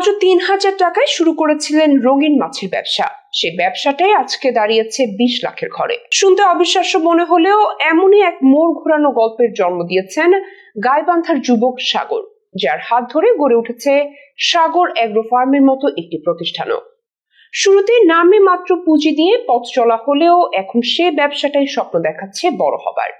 মাত্র তিন হাজার টাকায় শুরু করেছিলেন রঙিন মাছের ব্যবসা। সেই ব্যবসাটাই আজকে দাঁড়িয়েছে বিশ লাখের ঘরে। শুনতে অবিশ্বাস্য মনে হলেও এমনই এক মোড় ঘোরানো গল্পের জন্ম দিয়েছেন গাইবান্ধার যুবক সাগর, যার হাত ধরে গড়ে উঠেছে সাগর অ্যাগ্রো ফার্মের মতো একটি প্রতিষ্ঠানও। শুরুতে নামে মাত্র পুঁজি দিয়ে পথ চলা হলেও এখন সে ব্যবসাটাই স্বপ্ন দেখাচ্ছে বড় হবার।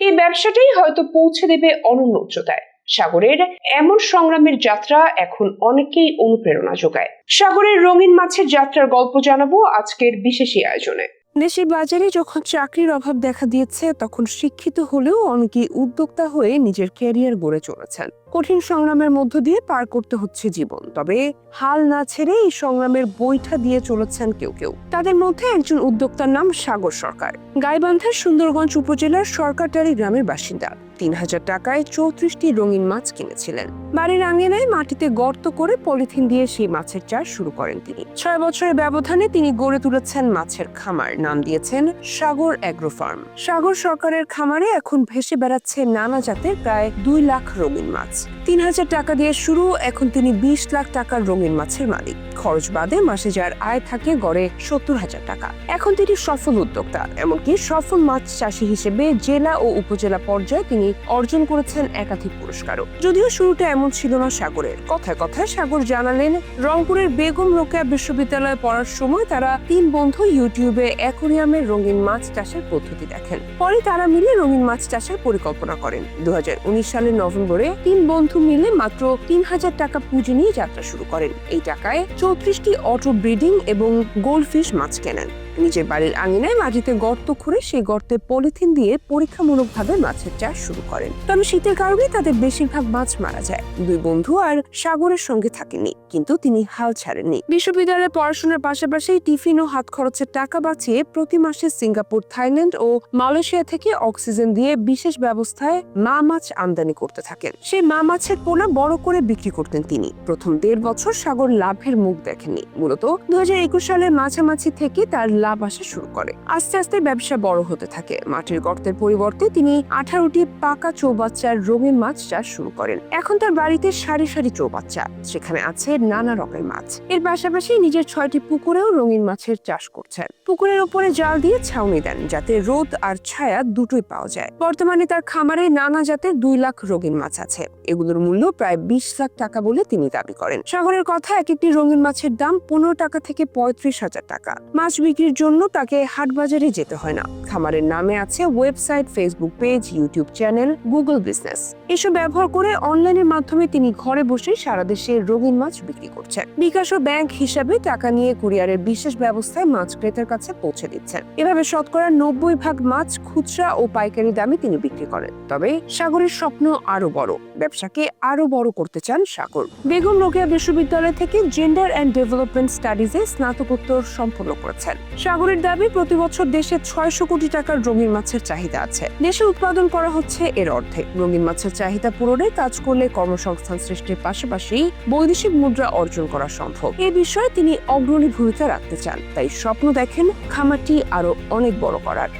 এই ব্যবসাটাই হয়তো পৌঁছে দেবে অনন্য উচ্চতায়। সাগরের এমন সংগ্রামের যাত্রা এখন অনেকেই অনুপ্রেরণা যোগায়। সাগরের রঙিন মাছের যাত্রার গল্প জানাব আজকের বিশেষ আয়োজনে। দেশের বাজারে যখন চাকরির অভাব দেখা দিয়েছে, তখন শিক্ষিত হলেও অনেকে উদ্যোক্তা হয়ে নিজের ক্যারিয়ার গড়ে চলেছেন। কঠিন সংগ্রামের মধ্য দিয়ে পার করতে হচ্ছে জীবন। তবে হাল না ছেড়ে এই সংগ্রামের বৈঠা দিয়ে চলেছেন কেউ কেউ। তাদের মধ্যে একজন উদ্যোক্তার নাম সাগর সরকার। গাইবান্ধার সুন্দরগঞ্জ উপজেলার সরকারটারি গ্রামের বাসিন্দা। তিন হাজার টাকায় চৌত্রিশটি রঙিন মাছ কিনেছিলেন। বাড়ির আঙিনায় মাটিতে গর্ত করে পলিথিন দিয়ে সেই মাছের চাষ শুরু করেন তিনি। ছয় বছরের ব্যবধানে তিনি গড়ে তুলেছেন মাছের খামার। নাম দিয়েছেন সাগর অ্যাগ্রো ফার্ম। সাগর সরকারের খামারে এখন ভেসে বেড়াচ্ছে নানা জাতের প্রায় দুই লাখ রঙিন মাছ। Peace. তিন হাজার টাকা দিয়ে শুরু, এখন তিনি বিশ লাখ টাকার রঙিন মাছের মালিক। খরচ বাদে মাসে যার আয় থাকে গড়ে সত্তর হাজার টাকা। এখন তিনি সফল উদ্যোক্তা, এমনকি সফল মাছ চাষী হিসেবে জেলা ও উপজেলা পর্যায়ে তিনি অর্জন করেছেন একাধিক পুরস্কারও। যদিও শুরুটা এমন ছিল না সাগরের। কথায় কথায় সাগর জানালেন, রংপুরের বেগম রোকেয়া বিশ্ববিদ্যালয়ে পড়ার সময় তারা তিন বন্ধু ইউটিউবে অ্যাকোরিয়ামের রঙিন মাছ চাষের পদ্ধতি দেখেন। পরে তারা মিলে রঙিন মাছ চাষের পরিকল্পনা করেন। দু হাজার উনিশ সালের নভেম্বরে তিন বন্ধু মিলে মাত্র তিন হাজার টাকা পুঁজি নিয়ে যাত্রা শুরু করেন। এই টাকায় চৌত্রিশটি অটো ব্রিডিং এবং গোল্ডফিশ মাছ কেনেন। নিজের বাড়ির আঙিনায় মাটিতে গর্ত খুঁড়ে সেই গর্তে পলিথিন দিয়ে পরীক্ষামূলকভাবে মাছের চাষ শুরু করেন। তবে শীতের কারণে তাদের বেশিরভাগ মাছ মারা যায়। দুই বন্ধু আর সাগরের সঙ্গে থাকেননি, কিন্তু তিনি হাল ছাড়েননি। বিশ্ববিদ্যালয়ে পড়াশোনার পাশাপাশি টিফিন ও হাত খরচের টাকা বাঁচিয়ে প্রতি মাসে সিঙ্গাপুর, থাইল্যান্ড ও মালয়েশিয়া থেকে অক্সিজেন দিয়ে বিশেষ ব্যবস্থায় মা মাছ আমদানি করতে থাকেন। সেই মা মাছের পোনা বড় করে বিক্রি করতেন তিনি। প্রথম দেড় বছর সাগর লাভের মুখ দেখেননি। মূলত দুই হাজার একুশ সালের মাঝামাঝি থেকে তার লাভ আসা শুরু করে। আস্তে আস্তে ব্যবসা বড় হতে থাকে। মাটির গর্তের পরিবর্তে তিনি আঠারোটি পাকা চৌবাচ্চার রঙিন মাছ চাষ শুরু করেন। এখন তার বাড়িতে সারি সারি চৌবাচ্চা। সেখানে আছে নানা রকমের মাছ। এর পাশাপাশি নিজের ছয়টি পুকুরেও রঙিন মাছের চাষ করছেন। পুকুরের ওপরে জাল দিয়ে ছাউনি দেন, যাতে রোদ আর ছায়া দুটোই পাওয়া যায়। বর্তমানে তার খামারে নানা জাতের দুই লাখ রঙিন মাছ আছে। এগুলোর মূল্য প্রায় বিশ লাখ টাকা বলে তিনি দাবি করেন। সাগরের কথা, এক একটি রঙিন মাছের দাম পনেরো টাকা থেকে পঁয়ত্রিশ হাজার টাকা। মাছ বিক্রির জন্য তাকে হাটবাজারে যেতে হয় না। খামারের নামে আছে website, Facebook page, YouTube channel, Google business. এসব ব্যবহার করে অনলাইনের মাধ্যমে তিনি ঘরে বসে সারা দেশে রঙিন মাছ বিক্রি করছেন। বিকাশ ও ব্যাংক হিসাবে টাকা নিয়ে কুরিয়ারের বিশেষ ব্যবস্থায় মাছ ক্রেতার কাছে পৌঁছে দিচ্ছেন। এভাবে শতকরা নব্বই ভাগ মাছ খুচরা ও পাইকারি দামে তিনি বিক্রি করেন। তবে সাগরের স্বপ্ন আরও বড়, ব্যবসাকে আরও বড় করতে চান সাগর। বেগম রোকেয়া বিশ্ববিদ্যালয় থেকে জেন্ডার অ্যান্ড ডেভেলপমেন্ট স্টাডিজে স্নাতকোত্তর সম্পন্ন করেছেন। সাগরের দাবি, প্রতি বছর দেশে ছয়শো কোটি টাকার রঙিন মাছের চাহিদা আছে। দেশে উৎপাদন করা হচ্ছে এর অর্ধেক। রঙিন মাছের চাহিদা পূরণে কাজ করলে কর্মসংস্থান সৃষ্টির পাশাপাশি বৈদেশিক মুদ্রা অর্জন করা সম্ভব। এ বিষয়ে তিনি অগ্রণী ভূমিকা রাখতে চান। তাই স্বপ্ন দেখেন খামারটি আরও অনেক বড় করার।